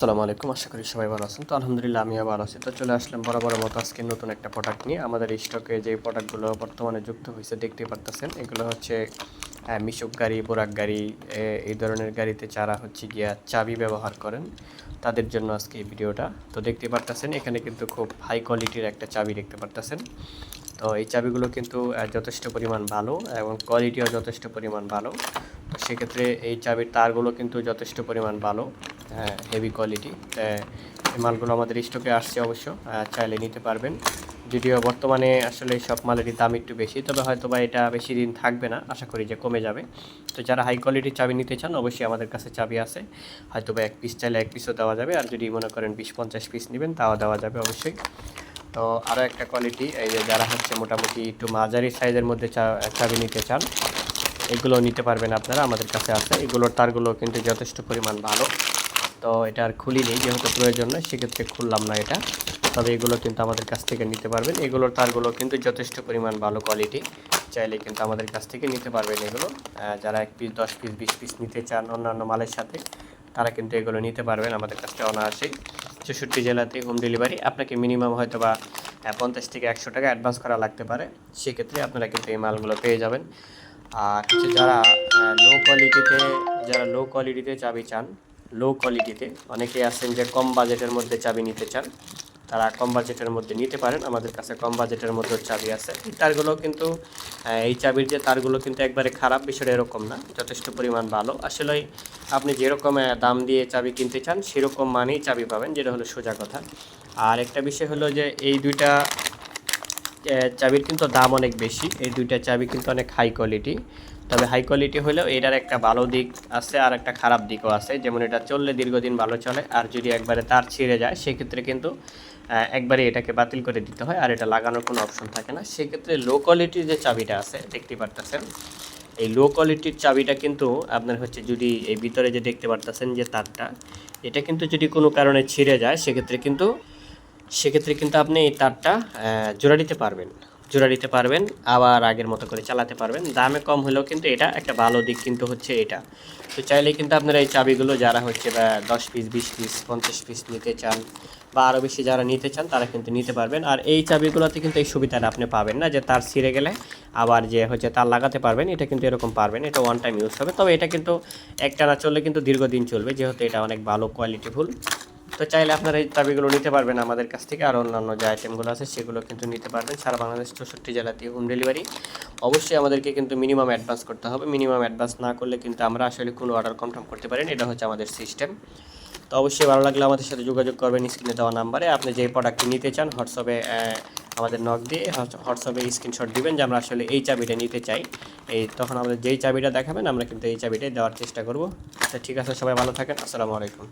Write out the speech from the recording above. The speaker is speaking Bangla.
আসসালামু আলাইকুম, আশা করি সবাই ভালো আছেন। তো আলহামদুলিল্লাহ আমিও ভালো আছি। তো চলে আসলাম বরাবর মতো আজকে নতুন একটা প্রোডাক্ট নিয়ে। আমাদের স্টকে যে প্রোডাক্টগুলো বর্তমানে যুক্ত হয়েছে, দেখতে পারতেছেন, এগুলো হচ্ছে মিশুক গাড়ি, বোরাক গাড়ি এই ধরনের গাড়িতে যারা হচ্ছে গিয়া চাবি ব্যবহার করেন, তাদের জন্য আজকে এই ভিডিওটা। তো দেখতে পারতেছেন, এখানে কিন্তু খুব হাই কোয়ালিটির একটা চাবি দেখতে পারতেছেন। তো এই চাবিগুলো কিন্তু যথেষ্ট পরিমাণ ভালো এবং কোয়ালিটিও যথেষ্ট পরিমাণ ভালো। সেক্ষেত্রে এই চাবির তারগুলো কিন্তু যথেষ্ট পরিমাণ ভালো। হেভি কোয়ালিটি এই মালগুলো আমাদের স্টকে আসছে অবশ্য চাইলে নিতে পারবেন। যদিও বর্তমানে আসলে সব মালেরই দাম একটু বেশি, তবে হয়তো বা এটা বেশি দিন থাকবে না, আশা করি যে কমে যাবে। তো যারা হাই কোয়ালিটির চাবি নিতে চান, অবশ্যই আমাদের কাছে চাবি আছে। হয়তো বা এক পিস চাইলে এক পিসও দেওয়া যাবে, আর যদি মনে করেন বিশ, পঞ্চাশ পিস নেবেন, তাও দেওয়া যাবে অবশ্যই। তো আরও একটা কোয়ালিটি এই যে যারা হচ্ছে মোটামুটি একটু মাঝারি সাইজের মধ্যে চাবি নিতে চান এগুলো নিতে পারবেন আপনারা, আমাদের কাছে আছে। এগুলোর তারগুলো কিন্তু যথেষ্ট পরিমাণ ভালো। তো এটা আর খুলিনি যেহেতু প্রয়োজন নয়, সেক্ষেত্রে খুললাম না এটা। তবে এগুলো কিন্তু আমাদের কাছ থেকে নিতে পারবেন। এগুলোর তারগুলো কিন্তু যথেষ্ট পরিমাণ ভালো কোয়ালিটি চাইলে কিন্তু আমাদের কাছ থেকে নিতে পারবেন এগুলো। যারা এক পিস দশ পিস বিশ পিস নিতে চান অন্যান্য মালের সাথে, তারা কিন্তু এগুলো নিতে পারবেন আমাদের কাছ থেকে অনায়াসেই চৌষট্টি জেলাতে হোম ডেলিভারি আপনাকে মিনিমাম হয়তো বা পঞ্চাশ থেকে একশো টাকা অ্যাডভান্স করা লাগতে পারে। সেক্ষেত্রে আপনারা কিন্তু এই মালগুলো পেয়ে যাবেন। আর যারা লো কোয়ালিটিতে যারা লো কোয়ালিটিতে চাবি চান লো কোয়ালিটিতে অনেকেই আছেন যে কম বাজেটের মধ্যে চাবি নিতে চান। তারা কম বাজেটের মধ্যে নিতে পারেন। আমাদের কাছে কম বাজেটের মধ্যে চাবি আছে। তারগুলো কিন্তু এই চাবির যে তারগুলো কিন্তু একবারে খারাপ, বিষয়টা এরকম না। যথেষ্ট পরিমাণ ভালো। আসলে আপনি যেরকম দাম দিয়ে চাবি কিনতে চান, সেরকম মানেই চাবি পাবেন, যেটা হলো সোজা কথা। আর একটা বিষয় হলো যে এই দুইটা চাবির কিন্তু দাম অনেক বেশি। এই দুইটা চাবি কিন্তু অনেক হাই কোয়ালিটি তবে হাই কোয়ালিটি হলেও এটার একটা ভালো দিক আছে আর একটা খারাপ দিকও আছে। যেমন এটা চললে দীর্ঘদিন ভালো চলে, আর যদি একবারে তার ছিঁড়ে যায়, সেক্ষেত্রে কিন্তু একবারে এটাকে বাতিল করে দিতে হয় আর এটা লাগানোর কোনো অপশন থাকে না। সেক্ষেত্রে লো কোয়ালিটির যে চাবিটা আছে, দেখতে পারতেছেন, এই লো কোয়ালিটির চাবিটা কিন্তু আপনার হচ্ছে যদি এই ভিতরে যে দেখতে পারতেছেন যে তারটা, এটা কিন্তু যদি কোনো কারণে ছিঁড়ে যায়, সেক্ষেত্রে কিন্তু সেক্ষেত্রে কিন্তু আপনি এই তারটা জোড়া দিতে পারবেন। জোড়া দিতে পারবেন, আবার আগের মতো করে চালাতে পারবেন। দামে কম হলেও কিন্তু এটা একটা ভালো দিক কিন্তু হচ্ছে এটা। তো চাইলে কিন্তু আপনারা এই চাবিগুলো যারা হচ্ছে বা দশ পিস বিশ পিস পঞ্চাশ পিস নিতে চান বা আরও বেশি যারা নিতে চান, তারা কিন্তু নিতে পারবেন। আর এই চাবিগুলোতে কিন্তু এই সুবিধাটা আপনি পাবেন না যে তার ছিঁড়ে গেলে আবার যে হচ্ছে তার লাগাতে পারবেন, এটা কিন্তু এরকম পারবেন, এটা ওয়ান টাইম ইউজ হবে। তবে এটা কিন্তু একটানা চললে কিন্তু দীর্ঘদিন চলবে, যেহেতু এটা অনেক ভালো কোয়ালিটিফুল তো চাইলে আপনারা এই চাবিগুলো নিতে পারবেন আমাদের কাছ থেকে। আর অন্যান্য যে আইটেমগুলো আছে, সেগুলো কিন্তু নিতে পারবেন। সারা বাংলাদেশ চৌষট্টি জেলাতে হোম ডেলিভারি অবশ্যই আমাদেরকে কিন্তু মিনিমাম অ্যাডভান্স করতে হবে। মিনিমাম অ্যাডভান্স না করলে কিন্তু আমরা আসলে কোনো অর্ডার কনফার্ম করতে পারেন এটা হচ্ছে আমাদের সিস্টেম তো অবশ্যই ভালো লাগলে আমাদের সাথে যোগাযোগ করবেন স্ক্রিনে দেওয়া নাম্বারে আপনি যে প্রোডাক্টটি নিতে চান, হোয়াটসঅ্যাপে আমাদের নক দিয়ে হোয়াটসঅ্যাপে স্ক্রিনশট দিবেন যে আমরা আসলে এই চাবিটা নিতে চাই। এই তখন আমাদের যেই চাবিটা দেখাবেন, আমরা কিন্তু এই চাবিটাই দেওয়ার চেষ্টা করব। তো ঠিক আছে, সবাই ভালো থাকেন। আসসালামু আলাইকুম।